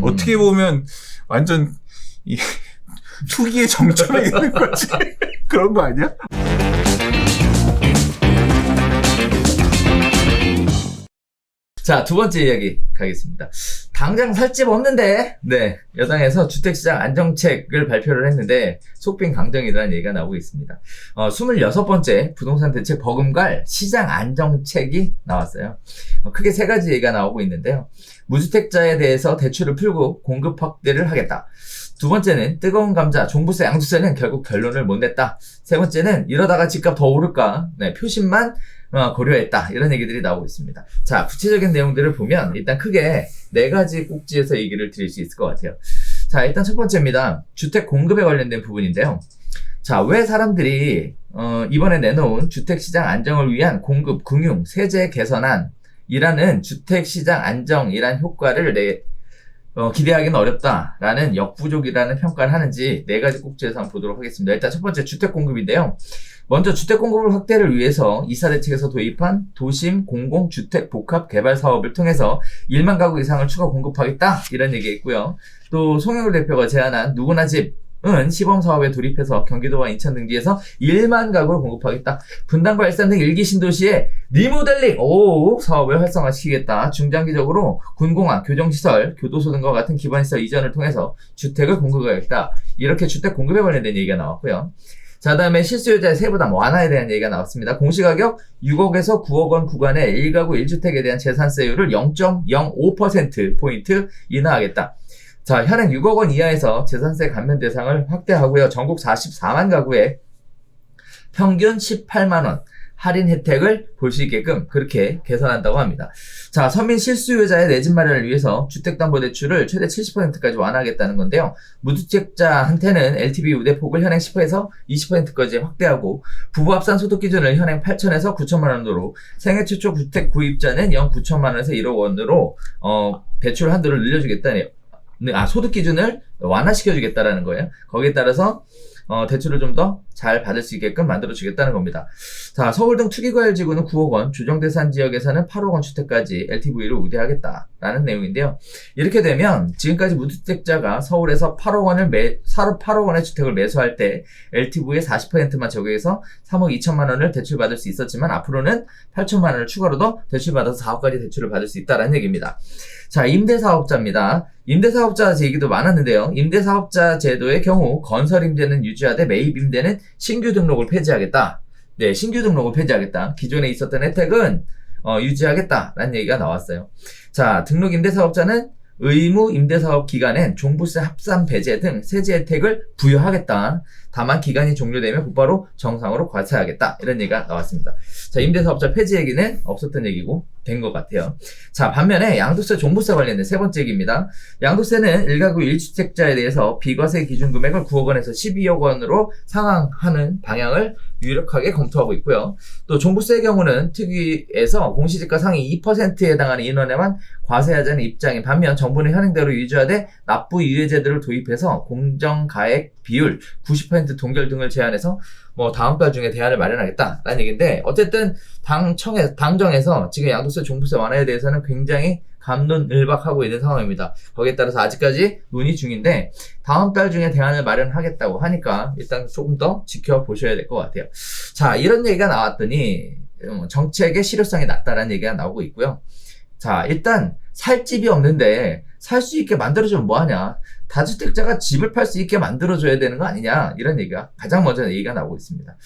어떻게 보면 완전 이 투기의 정점에 있는 거지. 그런 거 아니야? 자, 두 번째 이야기 가겠습니다. 당장 살 집 없는데, 네, 여당에서 주택시장 안정책을 발표를 했는데, 속빈 강정이라는 얘기가 나오고 있습니다. 어, 26번째 부동산 대책 버금갈 시장 안정책이 나왔어요. 어, 크게 세 가지 얘기가 나오고 있는데요. 무주택자에 대해서 대출을 풀고 공급 확대를 하겠다. 두 번째는 뜨거운 감자, 종부세, 양도세는 결국 결론을 못 냈다. 세 번째는 이러다가 집값 더 오를까? 네, 표심만 어, 고려했다. 이런 얘기들이 나오고 있습니다. 자, 구체적인 내용들을 보면 일단 크게 네 가지 꼭지에서 얘기를 드릴 수 있을 것 같아요. 자, 일단 첫 번째입니다. 주택 공급에 관련된 부분인데요. 자, 왜 사람들이 어, 이번에 내놓은 주택시장 안정을 위한 공급, 금융, 세제 개선안 이라는 주택시장 안정이란 효과를 내, 어, 기대하기는 어렵다라는 역부족이라는 평가를 하는지 네 가지 꼭지에서 한번 보도록 하겠습니다. 일단 첫 번째 주택 공급인데요. 먼저 주택 공급을 확대를 위해서 이사 대책에서 도입한 도심 공공 주택 복합 개발 사업을 통해서 1만 가구 이상을 추가 공급하겠다 이런 얘기 있고요. 또 송영길 대표가 제안한 누구나 집 은 시범 사업에 돌입해서 경기도와 인천 등지에서 1만 가구를 공급하겠다. 분당과 일산 등 일기 신도시에 리모델링 오 사업을 활성화시키겠다. 중장기적으로 군공항, 교정시설, 교도소 등과 같은 기반시설 이전을 통해서 주택을 공급하겠다. 이렇게 주택 공급에 관련된 얘기가 나왔고요. 자, 다음에 실수요자의 세부담 완화에 대한 얘기가 나왔습니다. 공시가격 6억에서 9억 원 구간의 1가구 1주택에 대한 재산세율을 0.05%포인트 인하하겠다. 자, 현행 6억 원 이하에서 재산세 감면 대상을 확대하고요. 전국 44만 가구에 평균 18만 원 할인 혜택을 볼 수 있게끔 그렇게 개선한다고 합니다. 자, 서민 실수요자의 내 집 마련을 위해서 주택담보대출을 최대 70%까지 완화하겠다는 건데요. 무주택자한테는 LTV 우대폭을 현행 10%에서 20%까지 확대하고 부부 합산 소득 기준을 현행 8천에서 9천만 원으로 생애 최초 주택 구입자는 연 9천만 원에서 1억 원으로 어, 대출 한도를 늘려주겠다네요. 아, 소득 기준을 완화시켜주겠다라는 거예요. 거기에 따라서 어, 대출을 좀 더잘 받을 수 있게끔 만들어주겠다는 겁니다. 자, 서울 등 투기과열 지구는 9억 원, 조정대상 지역에서는 8억 원 주택까지 LTV를 우대하겠다라는 내용인데요. 이렇게 되면 지금까지 무주택자가 서울에서 8억 원을 매, 8억 원의 주택을 매수할 때 LTV의 40%만 적용해서 3억 2천만 원을 대출받을 수 있었지만 앞으로는 8천만 원을 추가로 더 대출받아서 4억까지 대출을 받을 수 있다는 얘기입니다. 자, 임대사업자입니다. 임대사업자 얘기도 많았는데요. 임대사업자 제도의 경우 건설 임대는 유지하되 매입 임대는 신규 등록을 폐지하겠다. 네, 신규 등록을 폐지하겠다. 기존에 있었던 혜택은 어, 유지하겠다라는 얘기가 나왔어요. 자, 등록 임대사업자는 의무 임대사업 기간엔 종부세 합산 배제 등 세제 혜택을 부여하겠다. 다만 기간이 종료되면 곧바로 정상으로 과세하겠다. 이런 얘기가 나왔습니다. 자, 임대사업자 폐지 얘기는 없었던 얘기고 된 것 같아요. 자, 반면에 양도세, 종부세 관련된 세 번째 얘기입니다. 양도세는 1가구 1주택자에 대해서 비과세 기준 금액을 9억 원에서 12억 원으로 상향하는 방향을 유력하게 검토하고 있고요. 또 종부세의 경우는 특위에서 공시지가 상위 2%에 해당하는 인원에만 과세하자는 입장인 반면 정부는 현행대로 유지하되 납부 유예 제도를 도입해서 공정가액 비율 90% 동결 등을 제한해서 뭐 다음 달 중에 대안을 마련하겠다라는 얘기인데 어쨌든 당청에 당정에서 지금 양도세 종부세 완화에 대해서는 굉장히 감론을박하고 있는 상황입니다. 거기에 따라서 아직까지 논의 중인데 다음 달 중에 대안을 마련하겠다고 하니까 일단 조금 더 지켜보셔야 될 것 같아요. 자 이런 얘기가 나왔더니 음, 정책의 실효성이 낮다라는 얘기가 나오고 있고요. 자 일단 살 집이 없는데 살 수 있게 만들어주면 뭐하냐 다주택자가 집을 팔 수 있게 만들어줘야 되는 거 아니냐 이런 얘기가 가장 먼저 얘기가 나오고 있습니다.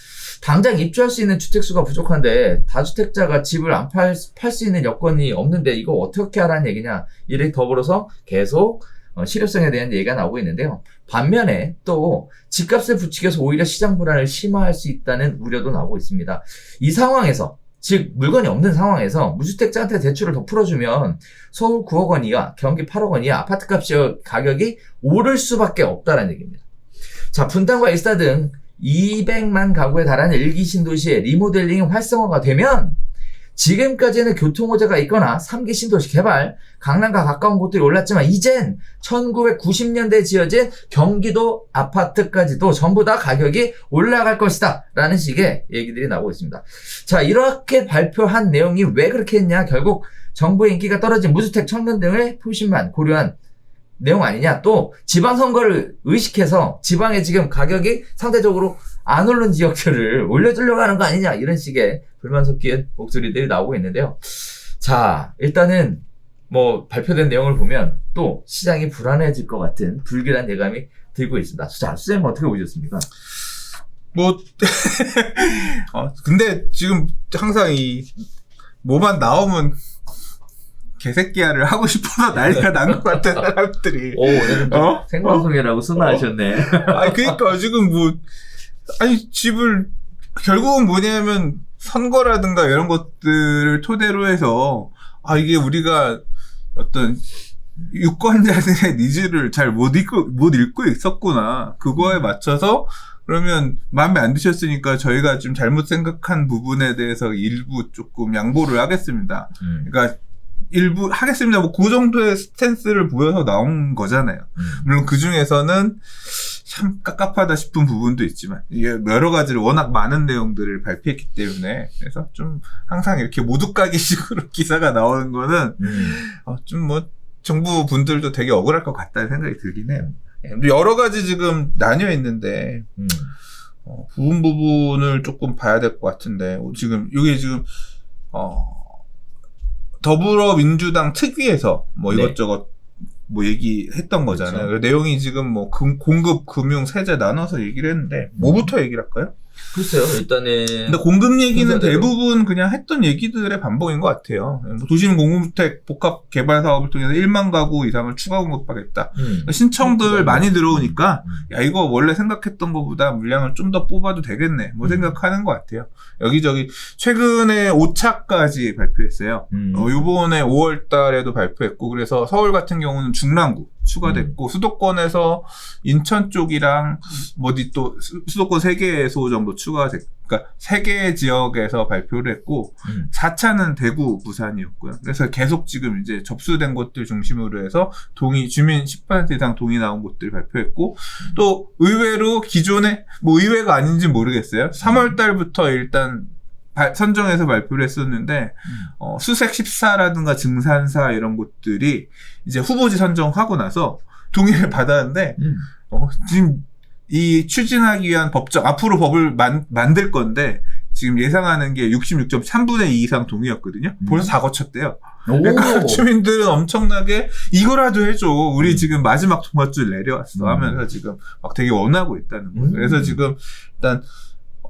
당장 입주할 수 있는 주택수가 부족한데 다주택자가 집을 안팔팔수 있는 여건이 없는데 이거 어떻게 하라는 얘기냐 이를 더불어서 계속 어, 실효성에 대한 얘기가 나오고 있는데요. 반면에 또 집값을 부추겨서 오히려 시장 불안을 심화할 수 있다는 우려도 나오고 있습니다. 이 상황에서 즉 물건이 없는 상황에서 무주택자한테 대출을 더 풀어주면 서울 9억 원 이하, 경기 8억 원 이하 아파트값 가격이 오를 수밖에 없다는 얘기입니다. 자 분당과 일사 등 200만 가구에 달하는 일기 신도시의 리모델링이 활성화가 되면 지금까지는 교통호재가 있거나 3기 신도시 개발, 강남과 가까운 곳들이 올랐지만 이젠 1990년대에 지어진 경기도 아파트까지도 전부 다 가격이 올라갈 것이다 라는 식의 얘기들이 나오고 있습니다. 자 이렇게 발표한 내용이 왜 그렇게 했냐 결국 정부의 인기가 떨어진 무주택 청년 등의 표심만 고려한 내용 아니냐. 또 지방선거를 의식해서 지방에 지금 가격이 상대적으로 안 오른 지역들을 올려주려고 하는 거 아니냐. 이런 식의 불만 섞인 목소리들이 나오고 있는데요. 자, 일단은 뭐 발표된 내용을 보면 또 시장이 불안해질 것 같은 불길한 예감이 들고 있습니다. 자, 수장님 어떻게 보셨습니까? 뭐, 어, 근데 지금 항상 이, 뭐만 나오면 개새끼야를 하고 싶어서 난리가 난 것 같아, 사람들이. 오, 어? 생방송이라고 순화하셨네. 아니, 그니까 지금 뭐, 아니, 집을, 결국은 뭐냐면, 선거라든가 이런 것들을 토대로 해서, 아, 이게 우리가 어떤 유권자들의 니즈를 잘 못 읽고, 못 읽고 있었구나. 그거에 맞춰서, 그러면 마음에 안 드셨으니까 저희가 좀 잘못 생각한 부분에 대해서 일부 조금 양보를 하겠습니다. 음, 그러니까 일부 하겠습니다. 뭐 그 정도의 스탠스를 보여서 나온 거잖아요. 음. 물론 그 중에서는 참 깝깝하다 싶은 부분도 있지만 이게 여러 가지를 워낙 많은 내용들을 발표했기 때문에 그래서 좀 항상 이렇게 모두까기식으로 기사가 나오는 거는 음. 좀뭐 정부 분들도 되게 억울할 것 같다는 생각이 들긴 해요. 예, 여러 가지 지금 나뉘어 있는데 음. 어, 부분 부분을 조금 봐야 될 것 같은데 어, 지금 이게 지금 어, 더불어민주당 특위에서 뭐 네. 이것저것 뭐 얘기했던 거잖아요. 그렇죠. 그 내용이 지금 뭐 금- 공급, 금융, 세제 나눠서 얘기를 했는데 뭐부터 얘기를 할까요? 글쎄요, 일단은. 근데 공급 얘기는 순서대로. 대부분 그냥 했던 얘기들의 반복인 것 같아요. 뭐 도심 공공주택 복합 개발 사업을 통해서 1만 가구 이상을 추가 공급하겠다. 음. 신청들 많이 들어오니까 음. 야 이거 원래 생각했던 것보다 물량을 좀 더 뽑아도 되겠네 뭐 음. 생각하는 것 같아요 여기저기 최근에 5차까지 발표했어요 음. 어, 요번에 5월 달에도 발표했고 그래서 서울 같은 경우는 중랑구 추가됐고 음. 수도권에서 인천 쪽이랑 뭐 어디 또 수- 수도권 3개소 정도 추가됐 그러니까 3개 지역에서 발표를 했고 음. 4차는 대구, 부산이었고요. 그래서 계속 지금 이제 접수된 곳들 중심으로 해서 동의, 주민 10% 이상 동의 나온 곳들 발표했고, 또 의외로 기존에, 뭐 의외가 아닌지 모르겠어요. 3월 달부터 일단 발- 선정해서 발표를 했었는데, 어, 수색 14라든가 증산사 이런 곳들이 이제 후보지 선정하고 나서 동의를 받았는데, 음. 어, 지금 이 추진하기 위한 법적 앞으로 법을 만, 만들 건데 지금 예상하는 게 66.3분의 2 이상 동의였거든요. 음. 벌써 다 거쳤대요. 오. 그러니까 주민들은 엄청나게 이거라도 해줘. 우리 음. 지금 마지막 통화줄 내려왔어 음. 하면서 지금 막 되게 원하고 있다는 거예요. 음. 그래서 지금 일단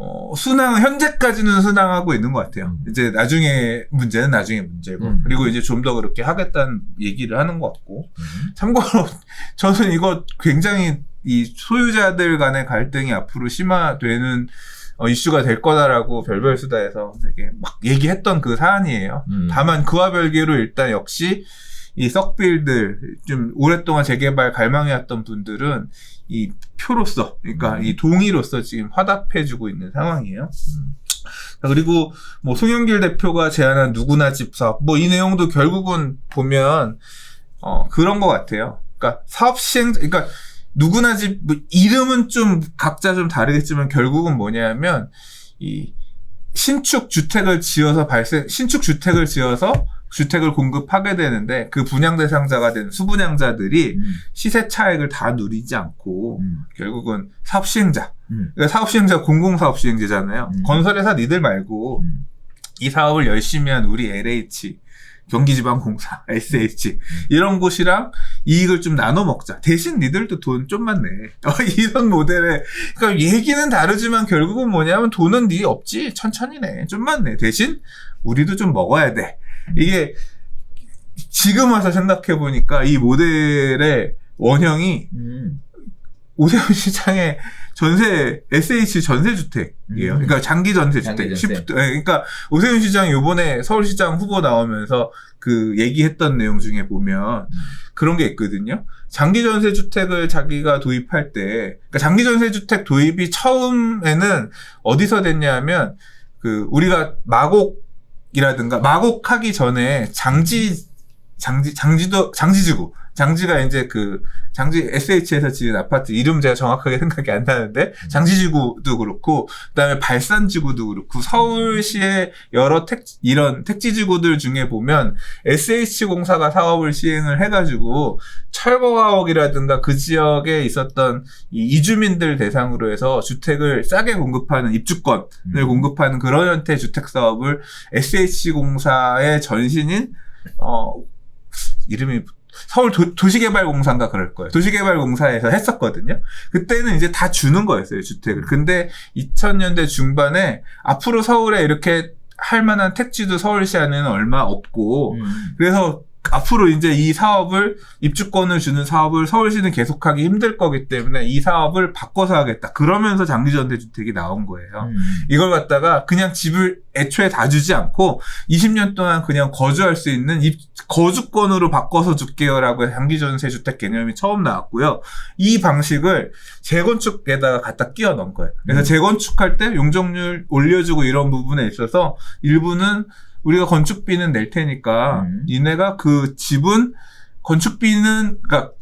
어, 순항 현재까지는 순항하고 있는 것 같아요. 음. 이제 나중에 문제는 나중에 문제고 음. 그리고 이제 좀 더 그렇게 하겠다는 얘기를 하는 것 같고 음. 참고로 저는 이거 굉장히 이 소유자들 간의 갈등이 앞으로 심화되는 어, 이슈가 될 거다라고 별별 수다에서 되게 막 얘기했던 그 사안이에요. 음. 다만 그와 별개로 일단 역시 이 썩빌들 좀 오랫동안 재개발 갈망해왔던 분들은 이 표로서 그러니까 음. 이 동의로서 지금 화답해주고 있는 상황이에요. 음. 그리고 뭐 송영길 대표가 제안한 누구나 집 사업 뭐 이 내용도 결국은 보면 어 그런 것 같아요. 그러니까 사업 시행 그러니까 누구나 집 뭐 이름은 좀 각자 좀 다르겠지만 결국은 뭐냐면 이 신축 주택을 지어서 발생 신축 주택을 지어서 주택을 공급하게 되는데 그 분양 대상자가 된 수분양자들이 음. 시세 차익을 다 누리지 않고 음. 결국은 사업 시행자 음. 그러니까 사업 시행자 공공 사업 시행제잖아요. 음. 건설회사 니들 말고 음. 이 사업을 열심히 한 우리 LH, 경기지방공사, SH 이런 곳이랑 이익을 좀 나눠 먹자. 대신 니들도 돈 좀만 내. 어, 이런 모델에 그러니까 얘기는 다르지만 결국은 뭐냐면 돈은 니 없지. 천천히 내. 좀만 내. 대신 우리도 좀 먹어야 돼. 이게 지금 와서 생각해 보니까 이 모델의 원형이 음. 오세훈 시장의 전세 SH 전세 주택이에요. 음. 그러니까 장기 전세 주택. 시프트- 예, 그러니까 오세훈 시장이 요번에 서울시장 후보 나오면서 그 얘기했던 내용 중에 보면 음. 그런 게 있거든요. 장기 전세 주택을 자기가 도입할 때, 그러니까 장기 전세 주택 도입이 처음에는 어디서 됐냐면 그 우리가 마곡이라든가 마곡하기 전에 장지 장지 장지도 장지지구 장지가 이제 그 장지 SH에서 지은 아파트 이름 제가 정확하게 생각이 안 나는데 장지지구도 그렇고 그다음에 발산지구도 그렇고 서울시의 여러 택 이런 택지지구들 중에 보면 SH공사가 사업을 시행을 해가지고 철거가옥이라든가 그 지역에 있었던 이 이주민들 대상으로 해서 주택을 싸게 공급하는 입주권을 음. 공급하는 그런 형태의 주택 사업을 SH공사의 전신인 어 이름이 서울 도, 시개발공사인가 그럴 거예요. 도시개발공사에서 했었거든요. 그때는 이제 다 주는 거였어요, 주택을. 근데 2000년대 중반에 앞으로 서울에 이렇게 할 만한 택지도 서울시 안에는 얼마 없고, 음. 그래서 앞으로 이제 이 사업을 입주권을 주는 사업을 서울시는 계속하기 힘들 거기 때문에 이 사업을 바꿔서 하겠다. 그러면서 장기전대 주택이 나온 거예요. 음. 이걸 갖다가 그냥 집을 애초에 다 주지 않고 20년 동안 그냥 거주할 수 있는 입- 거주권으로 바꿔서 줄게요라고 장기전세 주택 개념이 처음 나왔고요. 이 방식을 재건축에다가 갖다 끼워 넣은 거예요. 그래서 음. 재건축할 때 용적률 올려주고 이런 부분에 있어서 일부는 우리가 건축비는 낼 테니까 음. 니네가 그 집은 건축비는 그러니까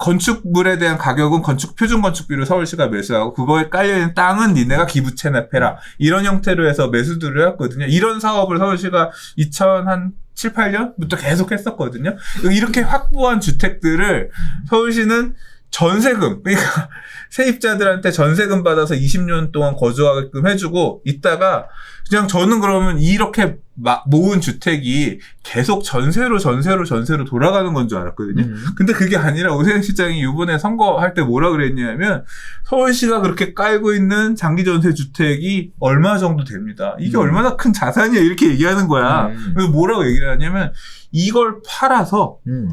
건축물에 대한 가격은 건축 표준 건축비로 서울시가 매수하고 그거에 깔려 있는 땅은 니네가 기부 체납해라 이런 형태로 해서 매수들을 해왔거든요. 이런 사업을 서울시가 2000한 7, 8년부터 계속 했었거든요. 이렇게 확보한 주택들을 서울시는 전세금 그러니까 세입자들한테 전세금 받아서 20년 동안 거주하게끔 해주고 있다가 그냥 저는 그러면 이렇게 마- 모은 주택이 계속 전세로 전세로 전세로 돌아가는 건 줄 알았거든요. 음. 근데 그게 아니라 오세훈 시장이 이번에 선거할 때 뭐라 그랬냐면 서울시가 그렇게 깔고 있는 장기 전세 주택이 얼마 정도 됩니다. 이게 음. 얼마나 큰 자산이야 이렇게 얘기하는 거야. 음. 그래서 뭐라고 얘기를 하냐면 이걸 팔아서 음.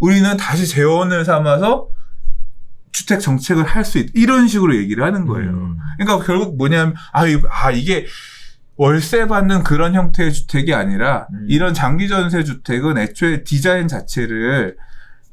우리는 다시 재원을 삼아서 주택 정책을 할 수 있, 이런 식으로 얘기를 하는 거예요. 음. 그러니까 결국 뭐냐면, 아, 이- 아, 이게 월세 받는 그런 형태의 주택이 아니라, 음. 이런 장기 전세 주택은 애초에 디자인 자체를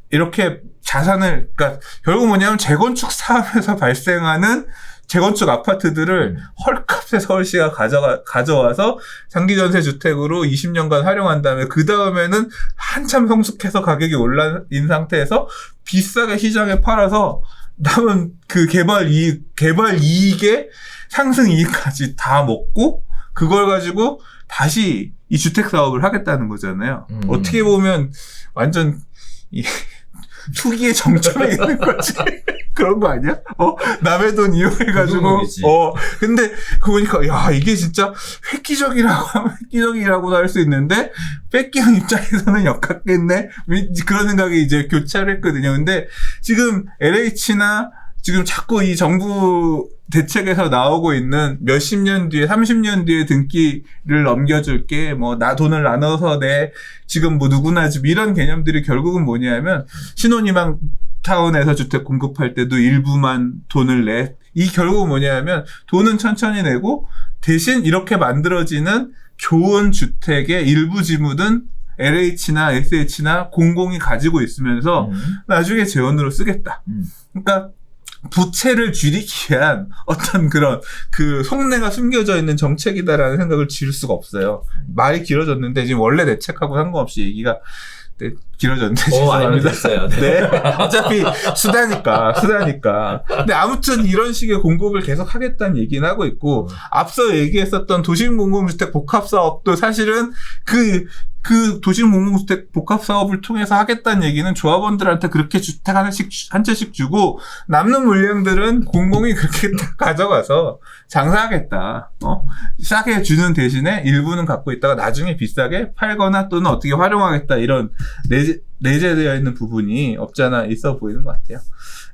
이렇게 자산을, 그러니까 결국 뭐냐면 재건축 사업에서 발생하는 재건축 아파트들을 음. 헐값에 서울시가 가져가, 가져와서 장기 전세 주택으로 20년간 활용한 다음에 그 다음에는 한참 성숙해서 가격이 올라인 상태에서 비싸게 시장에 팔아서 남은 그 개발 이익, 개발 이익의 상승 이익까지 다 먹고 그걸 가지고 다시 이 주택 사업을 하겠다는 거잖아요. 음. 어떻게 보면 완전 이 투기의 정점에 있는 거지. 그런 거 아니야? 어? 남의 돈 이용해가지고. 어. 근데, 그 보니까, 야, 이게 진짜 획기적이라고 하면 획기적이라고도 할 수 있는데, 뺏기는 입장에서는 역같겠네? 그런 생각이 이제 교차를 했거든요. 근데, 지금 LH나 지금 자꾸 이 정부 대책에서 나오고 있는 몇십 년 뒤에, 30년 뒤에 등기를 넘겨줄게, 뭐, 나 돈을 나눠서 내, 지금 뭐 누구나 집, 이런 개념들이 결국은 뭐냐면, 신혼희망 타운에서 주택 공급할 때도 일부만 돈을 내. 이 결국 뭐냐면, 돈은 천천히 내고, 대신 이렇게 만들어지는 좋은 주택의 일부 지분은 LH나 SH나 공공이 가지고 있으면서, 음. 나중에 재원으로 쓰겠다. 음. 그러니까 부채를 줄이기 위한 어떤 그런 그 속내가 숨겨져 있는 정책이다라는 생각을 지을 수가 없어요. 말이 길어졌는데 지금 원래 내 책하고 상관없이 얘기가 네, 길어졌는데 어, 죄송합니다. 네. 네. 어차피 수다니까, 수다니까. 근데 아무튼 이런 식의 공급을 계속 하겠다는 얘기는 하고 있고, 앞서 얘기했었던 도심 공공주택 복합 사업도 사실은 그, 그 도심공공주택 복합 사업을 통해서 하겠다는 얘기는 조합원들한테 그렇게 주택 하나씩, 주- 한 채씩 주고, 남는 물량들은 공공이 그렇게 다 가져가서 장사하겠다. 어? 싸게 주는 대신에 일부는 갖고 있다가 나중에 비싸게 팔거나 또는 어떻게 활용하겠다. 이런 내재, 내재되어 있는 부분이 없잖아 있어 보이는 것 같아요.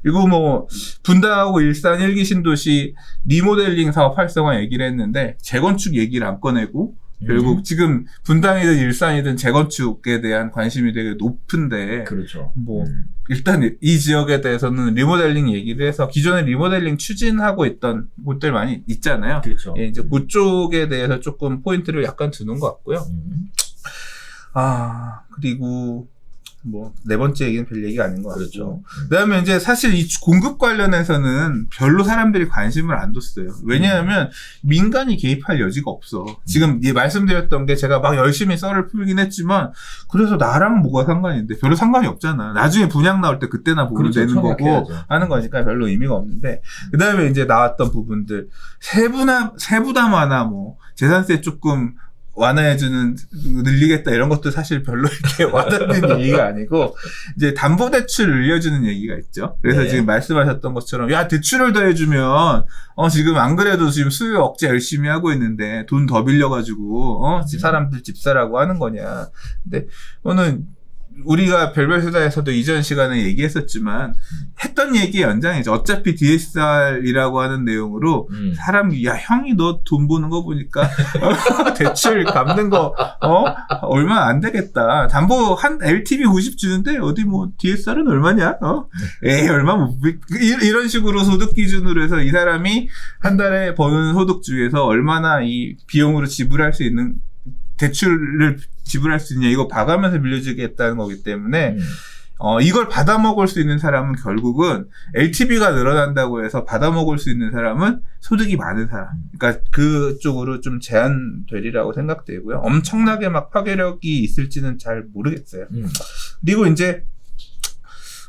그리고 뭐 분당하고 일산 일기 신도시 리모델링 사업 활성화 얘기를 했는데 재건축 얘기를 안 꺼내고 음. 결국 지금 분당이든 일산이든 재건축에 대한 관심이 되게 높은데 그렇죠. 뭐 음. 일단 이 지역에 대해서는 리모델링 얘기를 해서 기존에 리모델링 추진하고 있던 곳들 많이 있잖아요. 그렇죠. 예, 이제 그쪽에 대해서 조금 포인트를 약간 두는 것 같고요. 음. 아, 그리고 뭐 네 번째 얘기는 별 얘기가 아닌 것 같고. 그렇죠. 그다음에 이제 사실 이 공급 관련해서는 별로 사람들이 관심을 안 뒀어요. 왜냐하면 민간이 개입할 여지가 없어. 지금 이 말씀드렸던 게 제가 막 열심히 썰을 풀긴 했지만 그래서 나랑 뭐가 상관인데 별로 상관이 없잖아. 나중에 분양 나올 때 그때나 보면 그렇죠. 되는 거고 청약해야죠. 하는 거니까 별로 의미가 없는데 그다음에 이제 나왔던 부분들 세부나 세부담화나 뭐 재산세 조금 완화해주는 늘리겠다 이런 것도 사실 별로 이렇게 와닿는 얘기가 아니고 이제 담보 대출 늘려주는 얘기가 있죠. 그래서 네. 지금 말씀하셨던 것처럼 야 대출을 더 해주면 어 지금 안 그래도 지금 수요 억제 열심히 하고 있는데 돈 더 빌려가지고 어 집- 사람들 집 사라고 하는 거냐. 근데 오늘 우리가 별별 수다에서도 이전 시간에 얘기했었지만 했던 얘기의 연장이죠. 어차피 DSR이라고 하는 내용으로 음. 사람이 야 형이 너 돈 버는 거 보니까 대출 갚는 거 어? 얼마 안 되겠다. 담보 한 LTV 90 주는데 어디 뭐 DSR은 얼마냐? 어? 에이 얼마 못 이런 식으로 소득 기준으로 해서 이 사람이 한 달에 버는 소득 중에서 얼마나 이 비용으로 지불할 수 있는 대출을 지불할 수 있냐 이거 봐가면서 빌려주겠다는 거기 때문에 음. 어, 이걸 받아먹을 수 있는 사람은 결국은 LTV가 늘어난다고 해서 받아먹을 수 있는 사람은 소득이 많은 사람. 그러니까 그쪽으로 좀 제한되리라고 생각되고요. 엄청나게 막 파괴력이 있을지는 잘 모르겠어요. 음. 그리고 이제,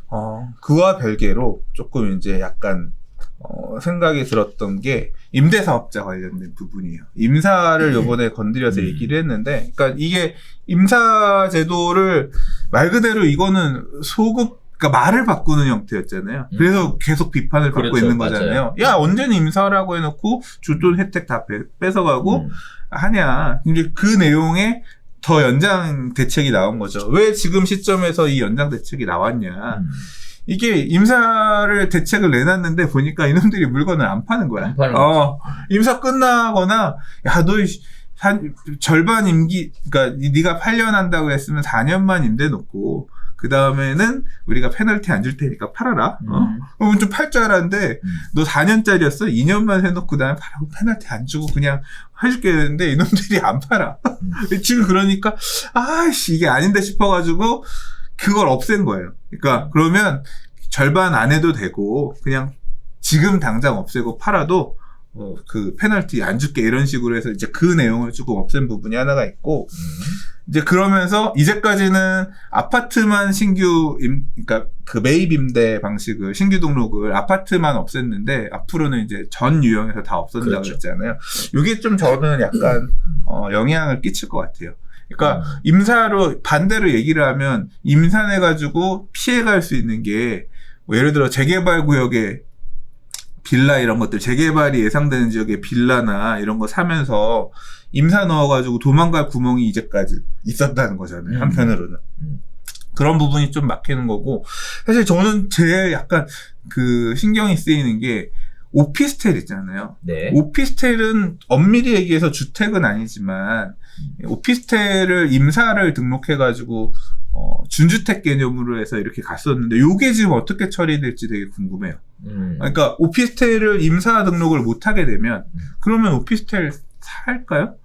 어, 그와 별개로 조금 이제 약간, 어, 생각이 들었던 게 임대사업자 관련된 부분이에요. 임사를 요번에 건드려서 음. 얘기를 했는데, 그러니까 이게 임사 제도를 말 그대로 이거는 소급, 그러니까 말을 바꾸는 형태였잖아요. 음. 그래서 계속 비판을 받고 그렇죠, 있는 맞아요. 거잖아요. 야, 언제는 임사라고 해놓고 주돈 혜택 다 뺏- 뺏어가고 음. 하냐. 이제 그 내용에 더 연장 대책이 나온 거죠. 왜 지금 시점에서 이 연장 대책이 나왔냐. 음. 이게 임사를 대책을 내놨는데 보니까 이놈들이 물건을 안 파는 거야. 안 파는 어, 임사 끝나거나 야, 너 이- 한 절반 임기 그러니까 이- 네가 8년 한다고 했으면 4년만 임대 놓고 그 다음에는 우리가 페널티 안 줄 테니까 팔아라. 어? 음. 그러면 좀 팔 줄 알았는데 음. 너 4년짜리였어? 2년만 해놓고 그다음에 팔라고 페널티 안 주고 그냥 해줄게 했는데 이놈들이 안 팔아. 음. 지금 그러니까 아씨 이게 아닌데 싶어가지고 그걸 없앤 거예요. 그러니까 그러면 절반 안 해도 되고 그냥 지금 당장 없애고 팔아도 어, 그 페널티 안 줄게 이런 식으로 해서 이제 그 내용을 조금 없앤 부분이 하나가 있고 음. 이제 그러면서 이제까지는 아파트만 신규 임, 그러니까 그 매입 임대 방식을 신규 등록을 아파트만 없앴는데 앞으로는 이제 전 유형에서 다 없앤다고 그렇죠. 그랬잖아요. 이게 좀 저는 약간 어, 영향을 끼칠 것 같아요. 그러니까 음. 임사로 반대로 얘기를 하면 임산해 가지고 피해 갈 수 있는 게 뭐 예를 들어 재개발 구역에 빌라 이런 것들 재개발이 예상되는 지역에 빌라나 이런 거 사면서 임사 넣어가지고 도망갈 구멍이 이제까지 있었다는 거잖아요. 음. 한편으로는 음. 그런 부분이 좀 막히는 거고 사실 저는 제일 약간 그 신경이 쓰이는 게 오피스텔 있잖아요. 네. 오피스텔은 엄밀히 얘기해서 주택은 아니지만 오피스텔을 임사를 등록해가지고 어, 준주택 개념으로 해서 이렇게 갔었는데 요게 지금 어떻게 처리될지 되게 궁금해요. 음. 그러니까 오피스텔을 임사 등록을 못 하게 되면 음. 그러면 오피스텔 살까요?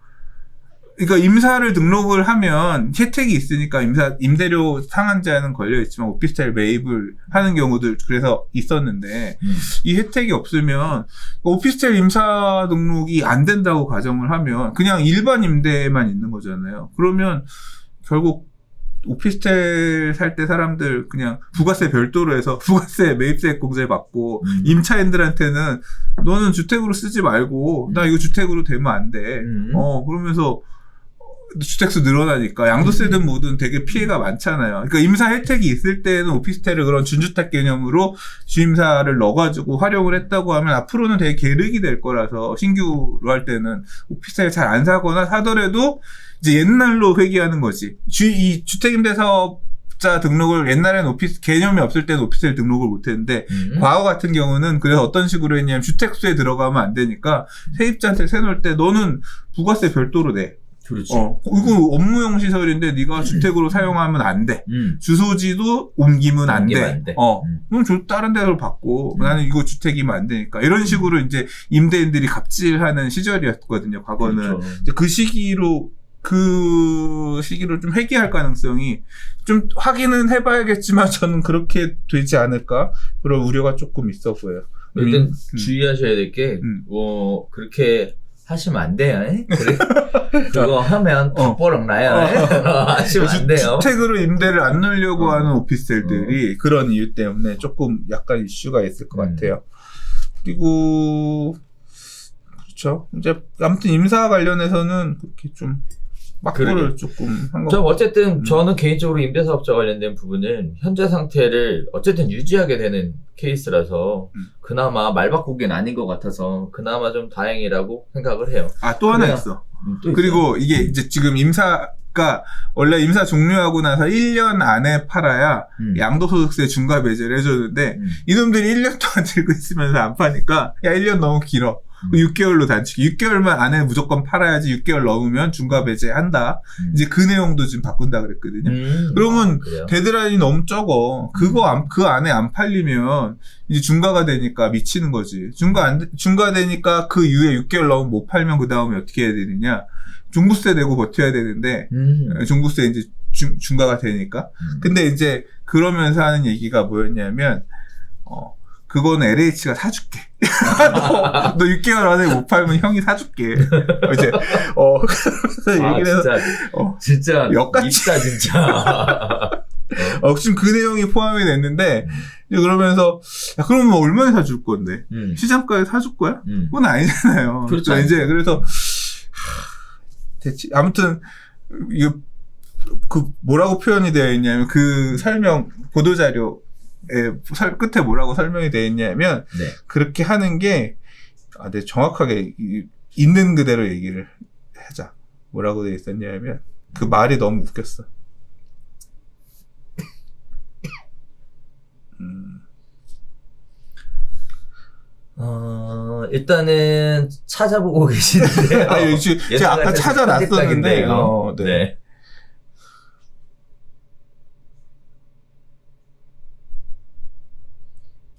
그러니까 임사를 등록을 하면 혜택이 있으니까 임사 임대료 상한제한은 걸려 있지만 오피스텔 매입을 하는 경우들 그래서 있었는데 음. 이 혜택이 없으면 오피스텔 임사 등록이 안 된다고 가정을 하면 그냥 일반 임대만 있는 거잖아요. 그러면 결국 오피스텔 살 때 사람들 그냥 부가세 별도로 해서 부가세 매입세 공제 받고 음. 임차인들한테는 너는 주택으로 쓰지 말고 나 이거 주택으로 되면 안 돼. 음. 어 그러면서 주택수 늘어나니까 양도세든 뭐든 되게 피해가 많잖아요. 그러니까 임사 혜택이 있을 때는 오피스텔을 그런 준주택 개념으로 주임사를 넣어가지고 활용을 했다고 하면 앞으로는 되게 계륵이 될 거라서 신규로 할 때는 오피스텔 잘 안 사거나 사더라도 이제 옛날로 회귀하는 거지. 주, 이 주택임대사업 자 등록을 옛날에는 오피스 개념이 없을 때는 오피스텔 등록을 못했는데 음. 과거 같은 경우는 그래서 어떤 식으로 했냐면 주택수에 들어가면 안 되니까 세입자한테 세놓을 때 너는 부가세 별도로 내. 그렇지. 어, 이거 업무용 시설인데 네가 주택으로 사용하면 안 돼. 음. 주소지도 옮기면 안 돼. 안 돼. 어. 음. 그럼 저 다른 데로 받고 음. 나는 이거 주택이면 안 되니까 이런 식으로 이제 임대인들이 갑질하는 시절이었거든요. 과거는 그렇죠. 이제 그 시기로 그 시기를 좀 회귀할 가능성이 좀 확인은 해봐야겠지만 저는 그렇게 되지 않을까 그런 우려가 조금 있어 보여요. 일단 음, 주의하셔야 될 게, 음. 뭐, 그렇게 하시면 안 돼요. 에? 그래? 그거 하면 어. 닭보랑 나요. 에? 하시면 안 돼요. 주택으로 임대를 안 넣으려고 어. 하는 오피스텔들이 그런 이유 때문에 조금 약간 이슈가 있을 것 음. 같아요. 그리고 그렇죠. 이제 아무튼 임사 관련해서는 그렇게 좀 막고를. 조금 한저 거. 어쨌든 음. 저는 개인적으로 임대사업자 관련된 부분은 현재 상태를 어쨌든 유지하게 되는 케이스라서 음. 그나마 말 바꾸기는 아닌 것 같아서 그나마 좀 다행이라고 생각을 해요. 아 또 하나. 있어. 음, 또 있어요. 그리고 이게 이제 지금 임사가 원래 임사 종료하고 나서 1년 안에 팔아야 음. 양도소득세 중과 배제를 해줬는데 음. 이놈들이 1년 동안 들고 있으면서 안 파니까 야 1년 너무 길어. 음. 6개월로 단축. 6개월만 안에 무조건 팔아야지 6개월 넘으면 중과 배제한다. 음. 이제 그 내용도 지금 바꾼다 그랬거든요. 음. 그러면 아? 데드라인이 너무 적어. 그거 안, 그 안에 안 팔리면 이제 중과가 되니까 미치는 거지. 중과 안, 돼- 중과 되니까 그 이후에 6개월 넘으면 못 팔면 그 다음에 어떻게 해야 되느냐. 종부세 내고 버텨야 되는데, 음. 종부세 이제 중, 중과가 되니까. 음. 근데 이제 그러면서 하는 얘기가 뭐였냐면, 어, 그거는 LH가 사줄게. 너, 너 6개월 안에 못 팔면 형이 사줄게. 이제, 어, 아, 얘기를 해서, 진짜, 어, 진짜 역같이. 있다 진짜. 어, 지금 그 내용이 포함이 됐는데, 그러면서, 야, 그러면 뭐 얼마에 사줄 건데? 음. 시장가에 사줄 거야? 음. 그건 아니잖아요. 그렇죠. 그러니까 이제, 그래서, 하, 대체, 아무튼, 이거, 그, 뭐라고 표현이 되어 있냐면, 그 설명, 보도자료에 설- 끝에 뭐라고 설명이 되어 있냐면, 네. 그렇게 하는 게, 아, 네, 정확하게, 이- 있는 그대로 얘기를 하자. 뭐라고 되어 있었냐면, 그 말이 너무 웃겼어. 음, 어, 일단은 찾아보고 계시는데요. 아, 제가 아까 찾아놨었는데. 어, 네. 네.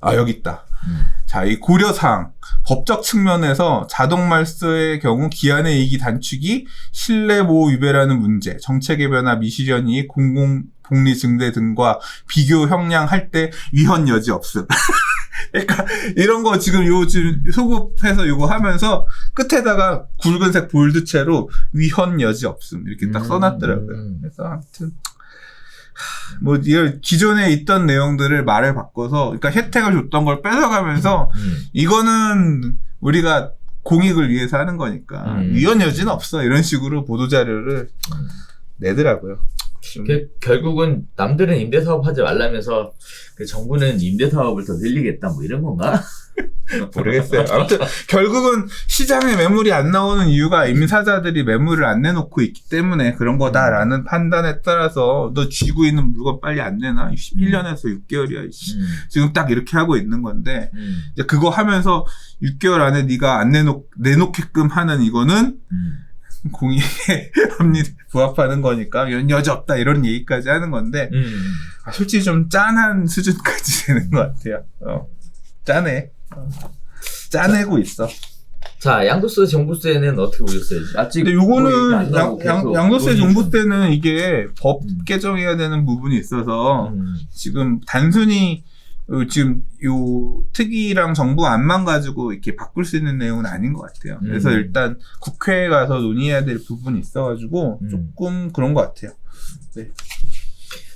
아, 여기 있다. 음. 자, 이 고려사항. 법적 측면에서 자동 말소의 경우 기한의 이익이 단축이 신뢰 보호 위배라는 문제, 정책의 변화, 미실현 이익, 공공 복리 증대 등과 비교 형량할 때 위헌 여지 없음. 그러니까 이런 거 지금 요 지금 소급해서 요거 하면서 끝에다가 굵은색 볼드체로 위헌 여지 없음 이렇게 딱 음. 써놨더라고요. 그래서 아무튼 하, 뭐 이런 기존에 있던 내용들을 말을 바꿔서 그러니까 혜택을 줬던 걸 뺏어가면서 음. 이거는 우리가 공익을 위해서 하는 거니까 음. 위헌 여지는 없어 이런 식으로 보도 자료를 음. 내더라고요. 좀 그, 결국은 남들은 임대사업 하지 말라면서 그 정부는 임대사업을 더 늘리겠다 뭐 이런 건가? 모르겠어요. 아무튼 결국은 시장에 매물이 안 나오는 이유가 임사자들이 매물을 안 내놓고 있기 때문에 그런 거다라는 판단에 따라서 너 쥐고 있는 물건 빨리 안 내나? 1년에서 6개월이야. 음. 지금 딱 이렇게 하고 있는 건데 음. 이제 그거 하면서 6개월 안에 네가 안 내놓 내놓게끔 하는 이거는 음. 공익의 합리에 부합하는 거니까 연 여지 없다 이런 얘기까지 하는 건데 음. 아, 솔직히 좀 짠한 수준까지 되는 것 같아요. 어. 짠해. 어. 짜내고 있어. 자, 양도세, 종부세는 어떻게 보셨어요? 아직 근데 요거는 양, 양, 양도세 종부세는 이게 법 음. 개정해야 되는 부분이 있어서 음. 지금 단순히 어, 지금 요 특위랑 정부 안만 가지고 이렇게 바꿀 수 있는 내용은 아닌 것 같아요. 그래서 음. 일단 국회에 가서 논의해야 될 부분이 있어가지고 음. 조금 그런 것 같아요.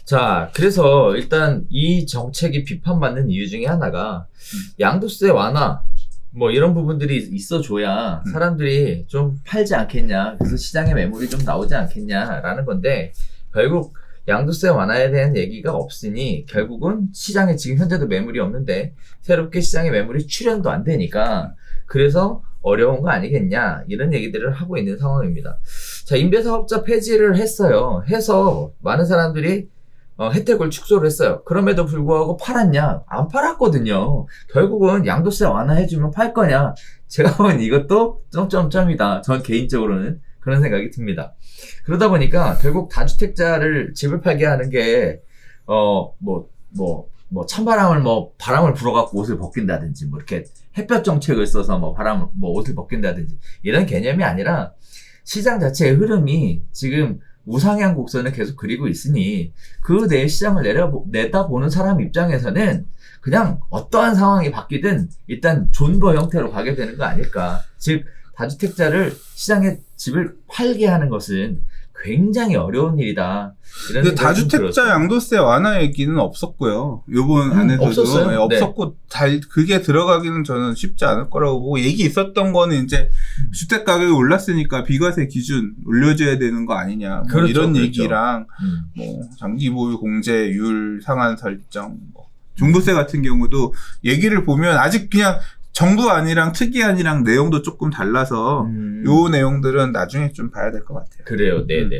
자, 그래서 일단 이 정책이 비판받는 이유 중에 하나가 양도세 완화 뭐 이런 부분들이 있어줘야 음. 사람들이 좀 팔지 않겠냐. 그래서 시장에 매물이 좀 나오지 않겠냐라는 건데 결국 양도세 완화에 대한 얘기가 없으니 결국은 시장에 지금 현재도 매물이 없는데 새롭게 시장에 매물이 출현도 안 되니까 그래서 어려운 거 아니겠냐 이런 얘기들을 하고 있는 상황입니다. 자 임대사업자 폐지를 했어요. 해서 많은 사람들이 어, 혜택을 축소를 했어요. 그럼에도 불구하고 팔았냐? 안 팔았거든요. 결국은 양도세 완화해주면 팔 거냐? 제가 보면 이것도 점점점이다. 전 개인적으로는 그런 생각이 듭니다. 그러다 보니까 결국 다주택자를 집을 팔게 하는 게, 어, 뭐, 뭐, 뭐, 찬바람을 뭐, 바람을 불어갖고 옷을 벗긴다든지, 뭐, 이렇게 햇볕 정책을 써서 뭐, 바람을, 뭐, 옷을 벗긴다든지, 이런 개념이 아니라, 시장 자체의 흐름이 지금 우상향 곡선을 계속 그리고 있으니 그내 시장을 내려 내다보는 사람 입장에서는 그냥 어떠한 상황이 바뀌든 일단 존버 형태로 가게 되는 거 아닐까. 즉 다주택자를 시장에 집을 팔게 하는 것은 굉장히 어려운 일이다. 근데 다주택자. 양도세 완화 얘기는 없었고요. 요번 음, 안에서도 없었어요? 예, 네. 없었고 잘 그게 들어가기는 저는 쉽지 않을 거라고 보고 얘기 있었던 거는 이제 음. 주택 가격이 올랐으니까 비과세 기준 올려줘야 되는 거 아니냐 뭐 그렇죠, 이런 그렇죠. 얘기랑 음. 뭐 장기 보유 공제율 상한 설정 뭐 종부세 같은 경우도 얘기를 보면 아직 그냥 정부안이랑 특이안이랑 내용도 조금 달라서 음. 요 내용들은 나중에 좀 봐야 될 것 같아요. 그래요, 네네.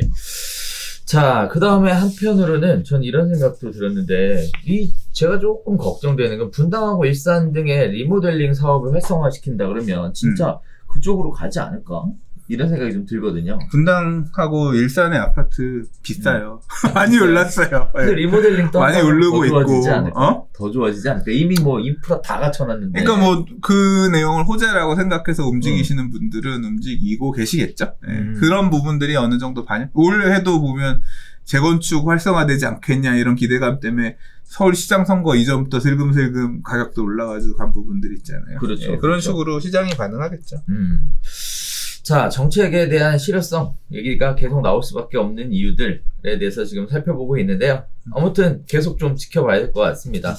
자, 그 다음에 한편으로는 전 이런 생각도 들었는데, 이, 제가 조금 걱정되는 건 분당하고 일산 등의 리모델링 사업을 활성화시킨다 그러면 진짜 그쪽으로 가지 않을까? 이런 생각이 좀 들거든요. 분당하고 일산의 아파트 비싸요. 많이 올랐어요. 근데 예. 리모델링 또 많이 오르고 더 좋아지지 있고, 않을까? 어? 더 좋아지지 않을까? 이미 뭐 인프라 다 갖춰놨는데. 그러니까 뭐 그 내용을 호재라고 생각해서 움직이시는 분들은 움직이고 계시겠죠. 예. 음. 그런 부분들이 어느 정도 반영. 올해도 보면 재건축 활성화되지 않겠냐 이런 기대감 때문에 서울시장 선거 이전부터 슬금슬금 가격도 올라가지고 간 부분들이 있잖아요. 그렇죠, 예, 그런 그렇죠. 식으로 시장이 반응하겠죠. 음. 자, 정책에 대한 실효성 얘기가 계속 나올 수밖에 없는 이유들에 대해서 지금 살펴보고 있는데요. 아무튼 계속 좀 지켜봐야 될 것 같습니다.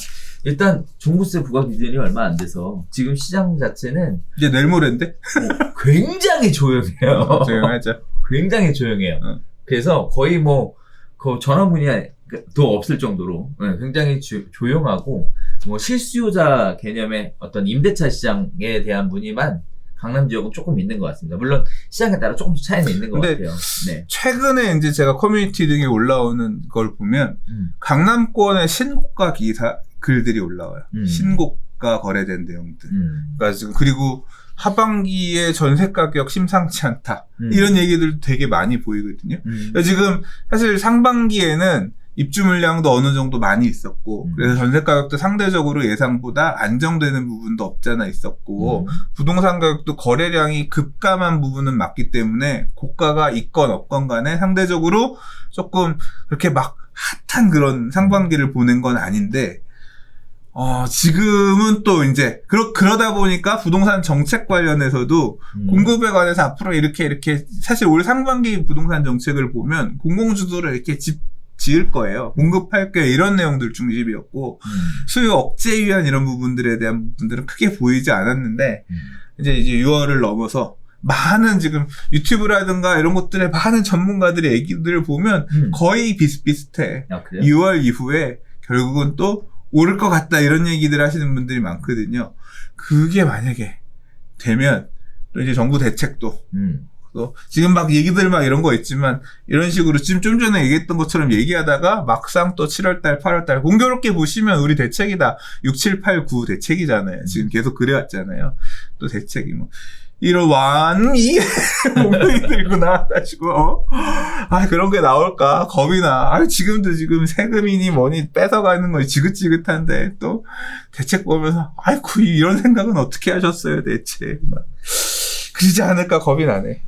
일단 종부세 부과 기준이 얼마 안 돼서 지금 시장 자체는 이제 내일 모레인데 굉장히 조용해요. 조용하죠. 굉장히 조용해요. 어. 그래서 거의 뭐, 그 전화문의도 없을 정도로 네, 굉장히 조, 조용하고, 뭐 실수요자 개념의 어떤 임대차 시장에 대한 문의만 강남 지역은 조금 있는 것 같습니다. 물론 시장에 따라 조금씩 차이는 있는 것 같아요. 네. 최근에 이제 제가 커뮤니티 등에 올라오는 걸 보면 음. 강남권의 신고가 기사 글들이 올라와요. 음. 신고가 거래된 내용들. 음. 그러니까 지금 그리고 하반기에 전세 가격 심상치 않다. 음. 이런 얘기들 되게 많이 보이거든요. 음. 그러니까 지금 사실 상반기에는 입주 물량도 어느 정도 많이 있었고 음. 그래서 전세 가격도 상대적으로 예상보다 안정되는 부분도 없잖아 있었고 음. 부동산 가격도 거래량이 급감한 부분은 맞기 때문에 고가가 있건 없건 간에 상대적으로 조금 그렇게 막 핫한 그런 상반기를 보낸 건 아닌데 어, 지금은 또 이제 그러, 그러다 보니까 부동산 정책 관련해서도 음. 공급에 관해서 앞으로 이렇게 이렇게 사실 올 상반기 부동산 정책을 보면 공공주도를 이렇게 집 지을 거예요. 공급할게 이런 내용들 중심이었고 음. 수요 억제 위한 이런 부분들에 대한 부분들은 크게 보이지 않았는데 음. 이제 이제 6월을 넘어서 많은 지금 유튜브라든가 이런 것들의 많은 전문가들의 얘기들을 보면 음. 거의 비슷비슷해. 아, 그래요? 6월 이후에 결국은 또 오를 것 같다 이런 얘기들 하시는 분들이 많거든요. 그게 만약에 되면 또 이제 정부 대책도 음. 또 지금 막 얘기들 막 이런 거 있지만 이런 식으로 지금 좀 전에 얘기했던 것처럼 얘기하다가 막상 또 7월달, 8월달 공교롭게 보시면 우리 대책이다 6, 7, 8, 9 대책이잖아요. 지금 계속 그래왔잖아요. 또 대책이 뭐 이런 완이 몸이 들고 나와가지고 어? 아 그런 게 나올까 겁이 나. 아 지금도 지금 세금이니 뭐니 뺏어가는 거 지긋지긋한데 또 대책 보면서 아이고 이런 생각은 어떻게 하셨어요 대체. 막 그러지 않을까 겁이 나네.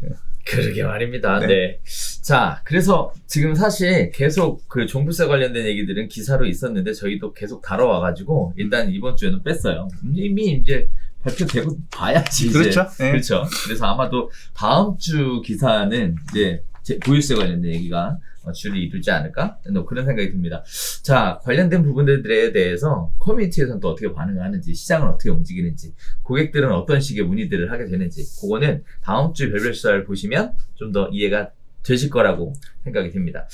그러게 말입니다. 네. 네. 자, 그래서 지금 사실 계속 그 종부세 관련된 얘기들은 기사로 있었는데 저희도 계속 다뤄와가지고 일단 이번 주에는 뺐어요. 이미 이제 발표되고 봐야지. 이제. 그렇죠. 네. 그렇죠. 그래서 아마도 다음 주 기사는 이제 제- 보유세 관련된 얘기가 어, 줄을 이루지 않을까? 뭐 그런 생각이 듭니다. 자, 관련된 부분들에 대해서 커뮤니티에서는 또 어떻게 반응하는지, 시장은 어떻게 움직이는지, 고객들은 어떤 식의 문의들을 하게 되는지, 그거는 다음 주 별별 수사를 보시면 좀 더 이해가 되실 거라고 생각이 듭니다.